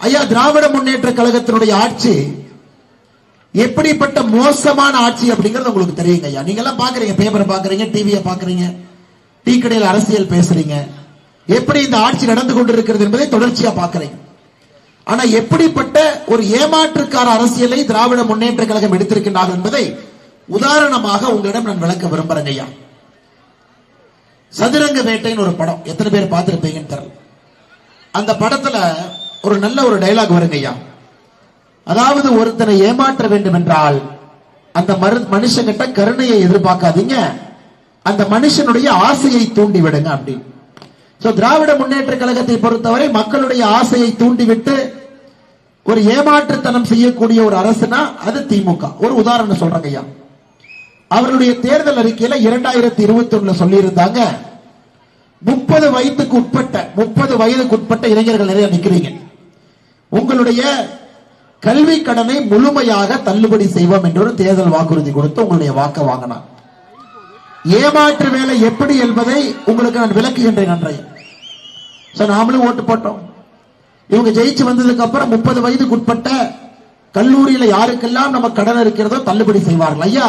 ஐயா திராவிட முன்னேற்ற கழகத்தினுடைய ஆட்சி எப்படிப்பட்ட மோசமான ஆட்சி அப்படிங்கறது உங்களுக்கு தெரியுங்க ஐயா. நீங்க எல்லாம் பாக்குறீங்க பேப்பரை பாக்குறீங்க டிவியை பாக்குறீங்க டீ கடையில் அரசியல் பேசுறீங்க. எப்படி இந்த ஆட்சி நடந்து கொண்டிருக்கிறது என்பதை தொடர்ச்சியா பாக்குறீங்க. ஆனா எப்படிப்பட்ட ஒரு ஏமாற்றுக்கார அரசியலை திராவிட முன்னேற்ற கழகம் எடுத்திருக்கின்றார்கள் என்பதை உதாரணமாக உங்களிடம் நான் விளக்க விரும்புறேங்க ஐயா. சதுரங்க வேட்டைன்னு ஒரு படம். எத்தனை பேர் பார்த்திருப்பீங்கன்னு தெரியல. அந்த படத்துல ஒரு நல்ல ஒரு டைலாக் வருங்க ஐயா. அதாவது ஒருத்தனை ஏமாற்ற வேண்டும் என்றால் அந்த மரு மனுஷங்கிட்ட கருணையை எதிர்பார்க்காதீங்க. அந்த மனுஷனுடைய ஆசையை தூண்டி விடுங்க அப்படின்னு சோ திராவிட முன்னேற்ற கழகத்தை பொறுத்தவரை மக்களுடைய ஆசையை தூண்டிவிட்டு ஒரு ஏமாற்றுத்தனம் செய்யக்கூடிய ஒரு அரசுனா அது திமுக. ஒரு உதாரணம் சொல்றேங்க ஐயா. அவருடைய தேர்தல் அறிக்கையில இரண்டாயிரத்தி இருபத்தி ஒண்ணுல சொல்லியிருந்தாங்க முப்பது வயதுக்கு உட்பட்ட முப்பது வயதுக்கு உட்பட்ட இளைஞர்கள் நிறைய நிக்கிறீங்க. உங்களுடைய கல்வி கடனை முழுமையாக தள்ளுபடி செய்வோம் என்று ஒரு தேர்தல் வாக்குறுதி கொடுத்து உங்களுடைய வாக்க வாங்கினார். ஏமாற்று வேலை எப்படி என்பதை உங்களுக்கு நான் விளக்குகின்றேன் அன்றைய சோ நாமளும் ஓட்டு போட்டோம். இவங்க ஜெயிச்சு வந்ததுக்கு அப்புறம் முப்பது வயதுக்கு உட்பட்ட கல்லூரியில யாருக்கெல்லாம் நம்ம கடன் இருக்கிறதோ தள்ளுபடி செய்வார்கள். ஐயா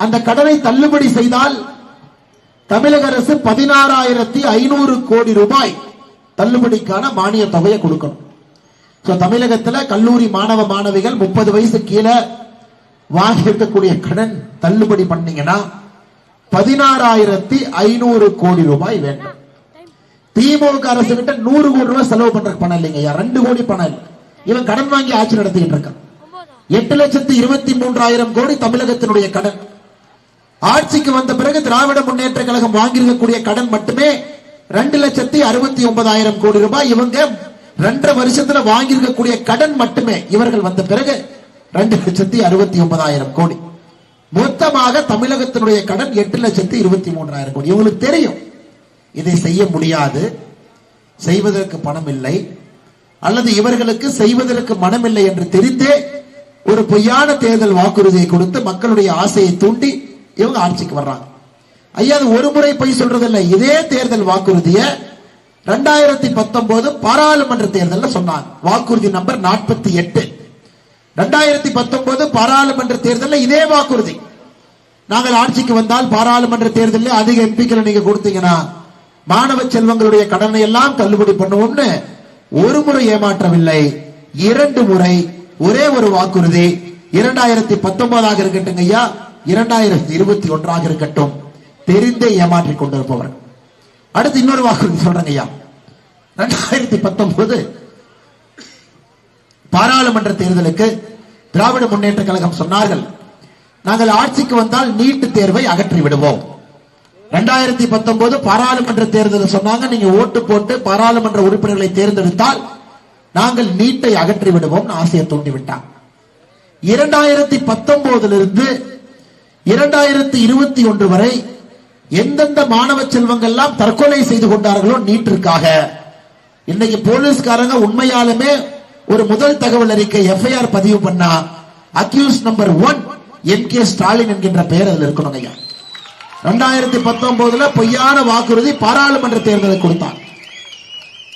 அந்த கடனை தள்ளுபடி செய்தால் தமிழக அரசு பதினாறாயிரத்தி ஐநூறு கோடி ரூபாய் தள்ளுபடிக்கான மானிய தொகையை கொடுக்கணும். தமிழகத்துல கல்லூரி மாணவ மாணவிகள் முப்பது வயசு கீழே வாங்கி இருக்கக்கூடிய கடன் தள்ளுபடி பண்ணீங்கன்னா பதினாறாயிரத்தி ஐநூறு கோடி ரூபாய் வேண்டும். திமுக அரசு கிட்ட நூறு கோடி ரூபாய் செலவு பண்ற பணம் இல்லைங்க ரெண்டு கோடி பணம் இல்லை. இவன் கடன் வாங்கி ஆட்சி நடத்திக்கிட்டு இருக்கான். எட்டு லட்சத்தி இருபத்தி மூன்றாயிரம் கோடி தமிழகத்தினுடைய கடன். ஆட்சிக்கு வந்த பிறகு திராவிட முன்னேற்ற கழகம் வாங்கியிருக்கக்கூடிய கடன் மட்டுமே ரெண்டு லட்சத்தி அறுபத்தி ஒன்பதாயிரம் கோடி ரூபாய் இவங்க ரெண்டரை வருஷத்துல வாங்கியிருக்கக்கூடிய கடன் மட்டுமே இவர்கள் வந்த பிறகு ரெண்டு லட்சத்தி அறுபத்தி ஒன்பதாயிரம் கோடி. மொத்தமாக தமிழகத்தினுடைய கடன் எட்டு லட்சத்தி இருபத்தி மூன்றாயிரம் கோடி. இவங்களுக்கு தெரியும். இதை செய்ய முடியாது. செய்வதற்கு பணம் இல்லை. அல்லது இவர்களுக்கு செய்வதற்கு மனமில்லை என்று தெரிந்தே ஒரு பொய்யான தேர்தல் வாக்குறுதியை கொடுத்து மக்களுடைய ஆசையை தூண்டி இவங்க ஆட்சிக்கு வர்றாங்க. ஐயா அது ஒரு முறை பொய் சொல்றதில்லை. இதே தேர்தல் வாக்குறுதியை ரெண்டாயிரத்தி பத்தொன்பது பாராளுமன்ற தேர்தல்ல சொன்னாங்க வாக்குறுதி நம்பர் நாற்பத்தி எட்டு. ரெண்டாயிரத்தி பத்தொன்பது பாராளுமன்ற தேர்தலில் இதே வாக்குறுதி. நாங்கள் ஆட்சிக்கு வந்தால் பாராளுமன்ற தேர்தலில் அதிக எம்பிக்களை நீங்க கொடுத்தீங்கன்னா மாணவ செல்வங்களுடைய கடனை எல்லாம் தள்ளுபடி பண்ணுவோம்னு ஒரு முறை ஏமாற்றவில்லை. இரண்டு முறை ஒரே ஒரு வாக்குறுதி. இரண்டாயிரத்தி பத்தொன்பதாக இருக்கட்டும் ஐயா. இரண்டாயிரத்தி இருபத்தி ஒன்றாக இருக்கட்டும். தெரிந்தே ஏமாற்றிக் கொண்டிருப்பவர்கள். அடுத்து இன்னொரு வாக்குறுதி சொல்றேங்க ஐயா. ரெண்டாயிரத்தி பத்தொன்பது பாராளுமன்ற தேர்தலுக்கு திராவிட முன்னேற்ற கழகம் சொன்னார்கள் நாங்கள் ஆட்சிக்கு வந்தால் நீட்டு தேர்வை அகற்றி விடுவோம். ரெண்டாயிரத்தி பத்தொன்பது பாராளுமன்ற தேர்தல் சொன்னாங்க நீங்க ஓட்டு போட்டு பாராளுமன்ற உறுப்பினர்களை தேர்ந்தெடுத்தால் நாங்கள் நீட்டை அகற்றி விடுவோம் ஆசையை தூண்டிவிட்டார் இரண்டாயிரத்தி பத்தொன்பதிலிருந்து இரண்டாயிரத்தி இருபத்தி ஒன்று வரை எந்தெந்த மாணவ செல்வங்கள்லாம் தற்கொலை செய்து கொண்டார்களோ நீட்டிற்காக. இன்னைக்கு போலீஸ்காரங்க உண்மையாலுமே ஒரு முதல் தகவல் அறிக்கை எஃப்ஐஆர் பதிவு பண்ணா accused number one N K Stalin என்கின்ற பெயர் அதில் இருக்கணும் ஐயா. ரெண்டாயிரத்தி பத்தொன்பதுல பொய்யான வாக்குறுதி பாராளுமன்ற தேர்தலை கொடுத்தான்.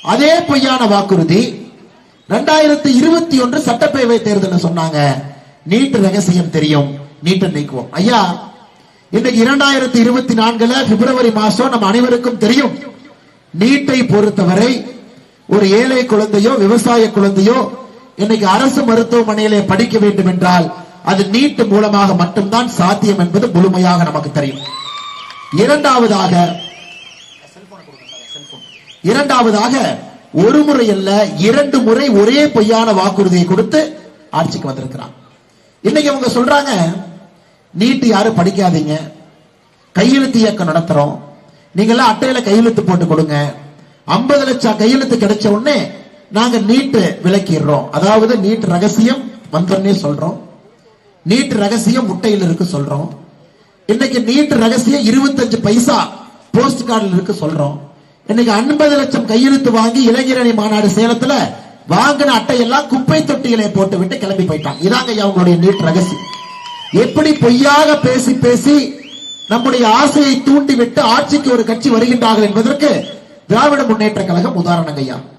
அதே பொய்யான வாக்குறுதி ரெண்டாயிரத்தி இருபத்தி ஒன்று சட்டப்பேரவை தேர்தல் சொன்னாங்க. நீட்டு ரகசியம் தெரியும். நீட்டை நீக்குவோம். ஐயா இன்னைக்கு இரண்டாயிரத்தி இருபத்தி நான்குல பிப்ரவரி மாசம் நம்ம அனைவருக்கும் தெரியும். நீட்டை பொறுத்தவரை ஒரு ஏழை குழந்தையோ விவசாய குழந்தையோ இன்னைக்கு அரசு மருத்துவமனையிலே படிக்க வேண்டும் என்றால் அது நீட்டு மூலமாக மட்டும்தான் சாத்தியம் என்பது முழுமையாக நமக்கு தெரியும். இரண்டாவதாக இரண்டாவதாக ஒரு முறை அல்ல இரண்டு முறை ஒரே பொய்யான வாக்குறுதியை கொடுத்து ஆட்சிக்கு வந்திருக்கிறான். இன்னைக்கு அவங்க சொல்றாங்க நீட்டு யாரும் படிக்காதீங்க. கையெழுத்து இயக்கம் நடத்துறோம். நீங்க எல்லாம் அட்டையில கையெழுத்து போட்டு கொடுங்க. ஐம்பது லட்சம் கையெழுத்து கிடைச்ச உடனே நாங்க நீட்டு விலக்கிடுறோம் அதாவது நீட் ரகசியம் வந்தோடனே சொல்றோம். நீட் ரகசியம் முட்டையில் இருக்கு சொல்றோம். இன்னைக்கு நீட் ரகசியம் இருபத்தஞ்சு பைசா போஸ்ட் கார்டில் இருக்கு சொல்றோம். இன்னைக்கு ஐம்பது லட்சம் கையெழுத்து வாங்கி இளைஞரணி மாநாடு சேலத்துல வாங்கின அட்டையெல்லாம் குப்பை தொட்டிகளை போட்டு விட்டு கிளம்பி போயிட்டான் இதாங்க அவங்களுடைய நீட் ரகசியம். எப்படி பொய்யாக பேசி பேசி நம்முடைய ஆசையை தூண்டிவிட்டு ஆட்சிக்கு ஒரு கட்சி வருகின்றார்கள் என்பதற்கு திராவிட முன்னேற்ற கழகம் உதாரணங்கய்யா. ஐயா